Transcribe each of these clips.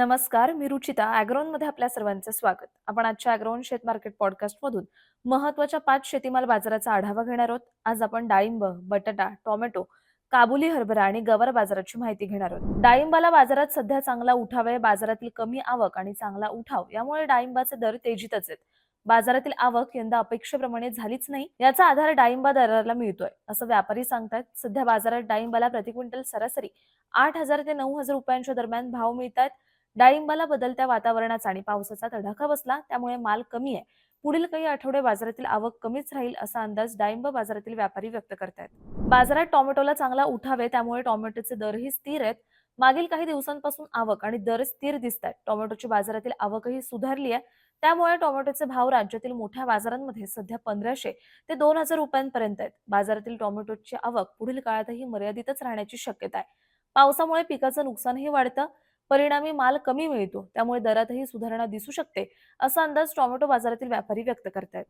नमस्कार मी रुचिता मध्ये आपल्या सर्वांचं स्वागत. आपण आजच्या अॅग्रोन शेत मार्केट पॉडकास्टमधून महत्त्वाच्या पाच शेतीमाल बाजाराचा आढावा घेणार आहोत. आज आपण डाळिंब बटाटा टोमॅटो काबुली हरभरा आणि गवार बाजाराची माहिती घेणार आहोत. डाळिंबाला बाजारात सध्या चांगला उठाव आहे. बाजारातील कमी आवक आणि चांगला उठाव यामुळे डाळिंबाचे दर तेजीतच आहेत. बाजारातील आवक यंदा अपेक्षेप्रमाणे झालीच नाही. याचा आधार डाळिंबा दराला मिळतोय. असं व्यापारी सांगतात सध्या बाजारात डाळिंबाला प्रति क्विंटल सरासरी आठ हजार ते नऊ हजार रुपयांच्या दरम्यान भाव मिळतात डाळिंबाला बदलत्या वातावरणाचा आणि पावसाचा तडाखा बसला त्यामुळे माल कमी आहे. पुढील काही आठवडे बाजारातील आवक कमीच राहील असा अंदाज डाळिंब बाजारातील व्यापारी व्यक्त करतायत. बाजारात टोमॅटोला चांगला उठावे त्यामुळे टोमॅटोचे दरही स्थिर आहेत. मागील काही दिवसांपासून आवक आणि दर स्थिर दिसत आहेत टोमॅटोची बाजारातील आवकही सुधारली आहे. त्यामुळे टोमॅटोचे भाव राज्यातील मोठ्या बाजारांमध्ये सध्या पंधराशे ते दोन हजार रुपयांपर्यंत आहेत. बाजारातील टोमॅटोची आवक पुढील काळातही मर्यादितच राहण्याची शक्यता आहे. पावसामुळे पिकाचं नुकसानही वाढतं. परिणामी माल कमी मिळतो. त्यामुळे दरातही सुधारणा दिसू शकते असा अंदाज टोमॅटो बाजारातील व्यापारी व्यक्त करतायत.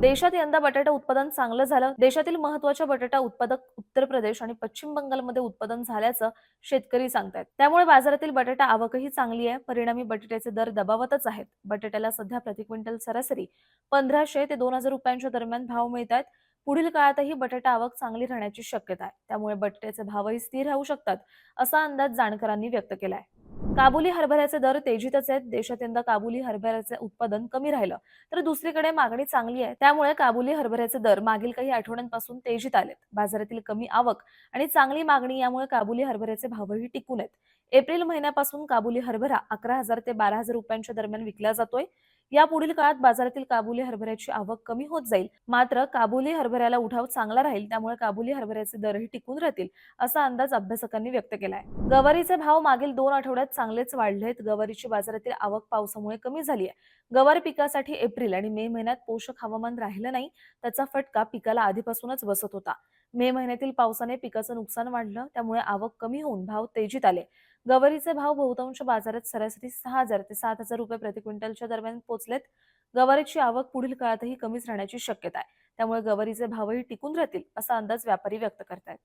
देशात यंदा बटाटा उत्पादन चांगलं झालं. देशातील महत्त्वाच्या बटाटा उत्पादक उत्तर प्रदेश आणि पश्चिम बंगालमध्ये उत्पादन झाल्याचं शेतकरी सांगतायत. त्यामुळे बाजारातील बटाटा आवकही चांगली आहे. परिणामी बटाट्याचे दर दबावतच आहेत. बटाट्याला सध्या प्रति क्विंटल सरासरी पंधराशे ते दोन हजार रुपयांच्या दरम्यान भाव मिळत आहेत पुढील काळातही बटाटा आवक चांगली राहण्याची शक्यता आहे. त्यामुळे बटाट्याचे भावही स्थिर राहू शकतात असा अंदाज जाणकारांनी व्यक्त केलाय. काबुली हरभऱ्याचे दर तेजीतच आहेत. देशात यंदा काबुली हरभऱ्याचे उत्पादन कमी राहिलं. तर दुसरीकडे मागणी चांगली आहे. त्यामुळे काबुली हरभऱ्याचे दर मागील काही आठवड्यांपासून तेजीत आलेत. बाजारातील कमी आवक आणि चांगली मागणी यामुळे काबुली हरभऱ्याचे भावही टिकून आहेत. एप्रिल महिन्यापासून काबुली हरभरा अकरा हजार ते बारा हजार रुपयांच्या दरम्यान विकला जातोय. या पुढील काळात बाजारातील काबुली हरभऱ्याची आवक कमी होत जाईल. मात्र काबुली हरभऱ्याला उठाव चांगला राहील त्यामुळे काबुली हरभऱ्याचे दरही टिकून राहतील असा अंदाज अभ्यासकांनी व्यक्त केला आहे गवारीचे भाव मागील दोन आठवड्यात चांगलेच वाढलेत. गवारीची बाजारातील आवक पावसामुळे कमी झाली आहे गवारी पिकासाठी एप्रिल आणि मे महिन्यात पोषक हवामान राहिलं नाही. त्याचा फटका पिकाला आधीपासूनच बसत होता. मे महिन्यातील पावसाने पिकाचं नुकसान वाढलं त्यामुळे आवक कमी होऊन भाव तेजीत आले. गवारीचे भाव बहुतांश बाजारात सरासरी सहा हजार ते सात हजार रुपये प्रति क्विंटलच्या दरम्यान पोहोचलेत गवारीची आवक पुढील काळातही कमीच राहण्याची शक्यता आहे. त्यामुळे गवारीचे भावही टिकून राहतील असा अंदाज व्यापारी व्यक्त करतायत.